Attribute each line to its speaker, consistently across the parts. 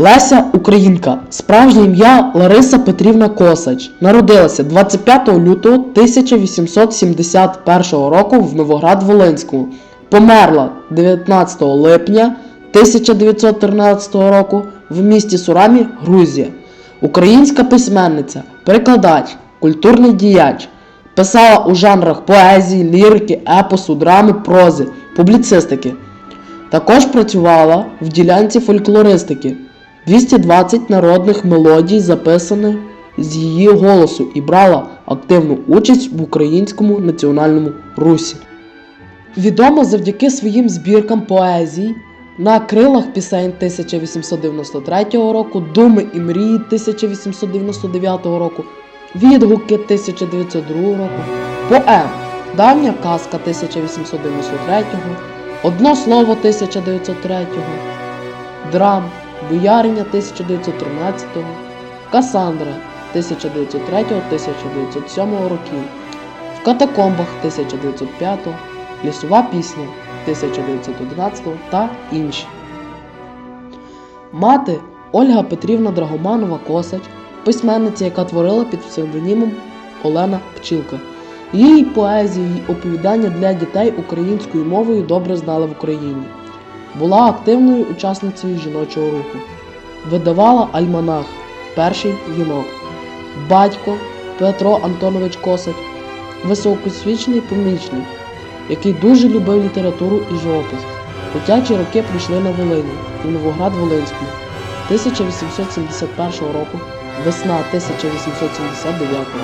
Speaker 1: Леся Українка. Справжнє ім'я Лариса Петрівна Косач. Народилася 25 лютого 1871 року в Новоград-Волинському. Померла 19 липня 1913 року в місті Сурамі, Грузія. Українська письменниця, перекладач, культурний діяч. Писала у жанрах поезії, лірики, епосу, драми, прози, публіцистики. Також працювала в ділянці фольклористики. 220 народних мелодій записаних з її голосу і брала активну участь в українському національному русі. Відома завдяки своїм збіркам поезій на крилах пісень 1893 року, Думи і мрії 1899 року, Відгуки 1902 року, Поем Давня казка 1893, Одно слово 1903, Драм Бояриня 1913, Касандра 1903-1907 років, В катакомбах 1905, Лісова пісня 1911 та інші. Мати Ольга Петрівна Драгоманова Косач, письменниця, яка творила під псевдонімом Олена Пчілка. Її поезії й оповідання для дітей українською мовою добре знали в Україні. Була активною учасницею жіночого руху. Видавала альманах Перший юнок. Батько Петро Антонович Косач, високосвічний помічник, який дуже любив літературу і живопис. Дитячі роки прийшли на Волині у Новоград-Волинському 1871 року, весна 1879 року.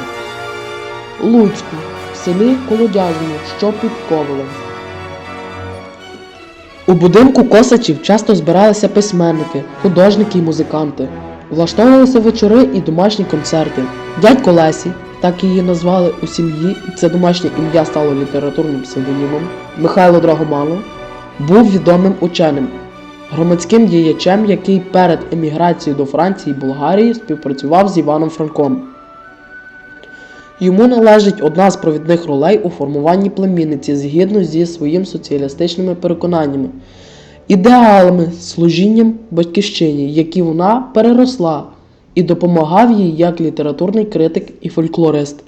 Speaker 1: Луцьку, в селі Колодяжному, що під Ковелем. У будинку Косачів часто збиралися письменники, художники і музиканти. Влаштовувалися вечори і домашні концерти. Дядько Лесі, так її назвали у сім'ї, і це домашнє ім'я стало літературним псевдонімом, Михайло Драгоманов, був відомим ученим, громадським діячем, який перед еміграцією до Франції і Болгарії співпрацював з Іваном Франком. Йому належить одна з провідних ролей у формуванні племінниці згідно зі своїми соціалістичними переконаннями, ідеалами, служінням батьківщині, які вона переросла, і допомагав їй як літературний критик і фольклорист.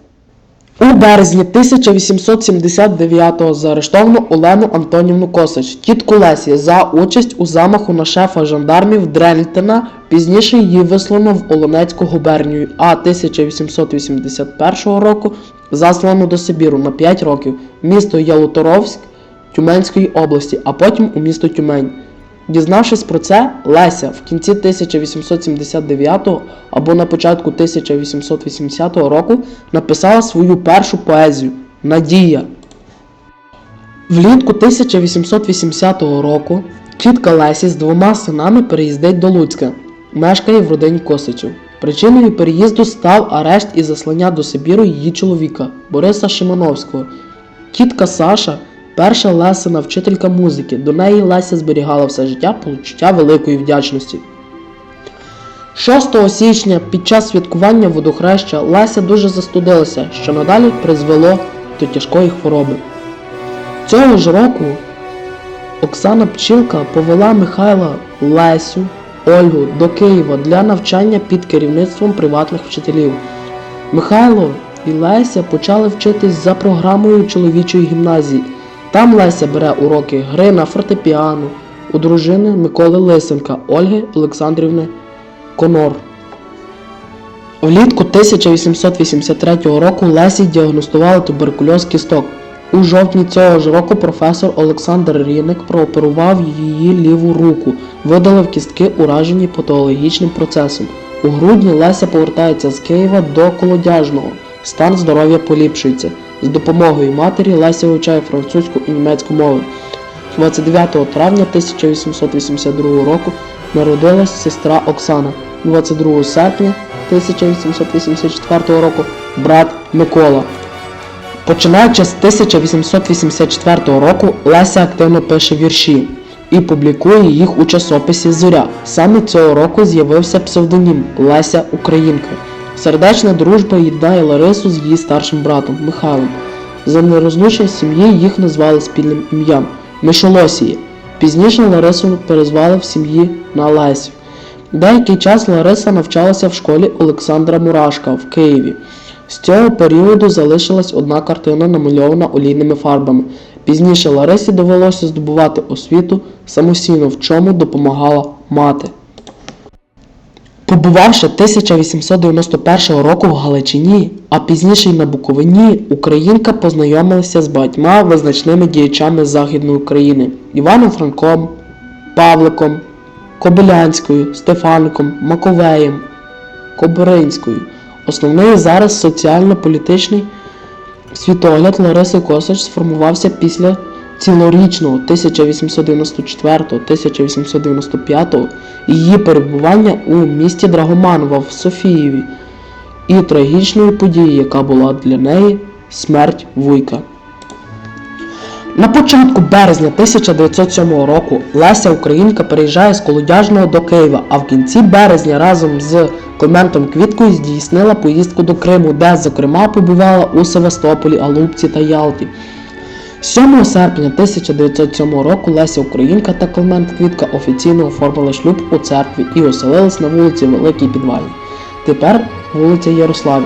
Speaker 1: У березні 1879-го заарештовано Олену Антонівну Косач, тітку Лесі, за участь у замаху на шефа жандармів Дрельтена. Пізніше її вислано в Олонецьку губернію, а 1881 року заслано до Сибіру на 5 років місто Ялуторовськ Тюменської області, а потім у місто Тюмень. Дізнавшись про це, Леся в кінці 1879 або на початку 1880 року написала свою першу поезію Надія. Влітку 1880 року тітка Лесі з двома синами переїздить до Луцька, мешкає в родині Косичів. Причиною переїзду став арешт і заслання до Сибіру її чоловіка Бориса Шимановського. Тітка Саша перша Лесина вчителька музики. До неї Леся зберігала все життя почуття великої вдячності. 6 січня під час святкування водохреща Леся дуже застудилася, що надалі призвело до тяжкої хвороби. Цього ж року Оксана Пчілка повела Михайла Лесю Ольгу до Києва для навчання під керівництвом приватних вчителів. Михайло і Леся почали вчитись за програмою чоловічої гімназії. Там Леся бере уроки гри на фортепіано у дружини Миколи Лисенка Ольги Олександрівни Конор. Влітку 1883 року Лесі діагностували туберкульоз кісток. У жовтні цього ж року професор Олександр Ріник прооперував її ліву руку, видалив кістки, уражені патологічним процесом. У грудні Леся повертається з Києва до Колодяжного. Стан здоров'я поліпшується. З допомогою матері Леся вивчає французьку і німецьку мови. 29 травня 1882 року народилась сестра Оксана. 22 серпня 1884 року брат Микола. Починаючи з 1884 року Леся активно пише вірші і публікує їх у часописі Зоря. Саме цього року з'явився псевдонім Леся Українка. Сердечна дружба єднає Ларису з її старшим братом Михайлом. За нерозлучення сім'ї їх назвали спільним ім'ям Мишолосії. Пізніше Ларису перезвали в сім'ї на Лесю. Деякий час Лариса навчалася в школі Олександра Мурашка в Києві. З цього періоду залишилась одна картина, намальована олійними фарбами. Пізніше Ларисі довелося здобувати освіту самостійно, в чому допомагала мати. Побувавши 1891 року в Галичині, а пізніше й на Буковині, українка познайомилася з багатьма визначними діячами Західної України Іваном Франком, Павликом, Кобилянською, Стефаником, Маковеєм, Кобринською. Основний зараз соціально-політичний світогляд Лариси Косач сформувався після цілорічного 1894-1895 її перебування у місті Драгоманова в Софієві і трагічної події, яка була для неї смерть вуйка. На початку березня 1907 року Леся Українка переїжджає з Колодяжного до Києва, а в кінці березня разом з Климентом Квіткою здійснила поїздку до Криму, де, зокрема, побувала у Севастополі, Алупці та Ялті. 7 серпня 1907 року Леся Українка та Климент Квітка офіційно оформили шлюб у церкві і оселились на вулиці Великій Підвальній. Тепер вулиця Ярославі.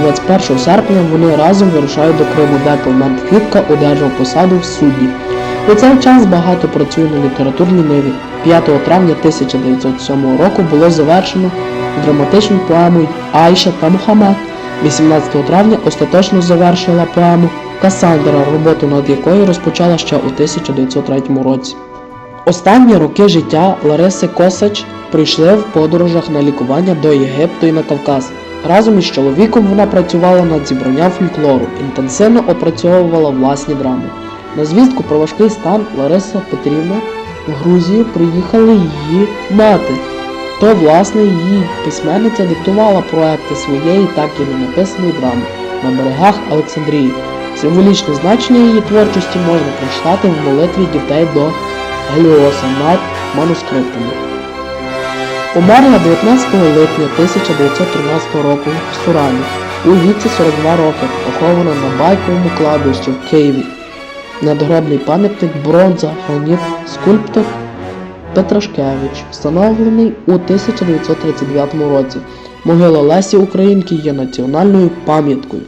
Speaker 1: 21 серпня вони разом вирушають до Криму, де Климент Квітка одержав посаду в судді. У цей час багато працює на літературній ниві. 5 травня 1907 року було завершено драматичну поему Айша та Мухаммед. 18 травня остаточно завершила поему Касандра, роботу над якою розпочала ще у 1903 році. Останні роки життя Лариси Косач прийшли в подорожах на лікування до Єгипту і на Кавказ. Разом із чоловіком вона працювала над зібранням фольклору, інтенсивно опрацьовувала власні драми. На звістку про важкий стан Лариса Петрівна в Грузію приїхала її мати. То, власне, її письменниця диктувала проекти своєї так і не написаної драми на берегах Олександрії. Символічне значення її творчості можна прочитати в молитві дітей до Геліоса над манускриптами. Померла 19 липня 1913 року в Сурані у віці 42 роки, похована на байковому кладовищі в Києві. Надгробний пам'ятник бронза, граніт, скульптор Петрашкевич, встановлений у 1939 році. Могила Лесі Українки є національною пам'яткою.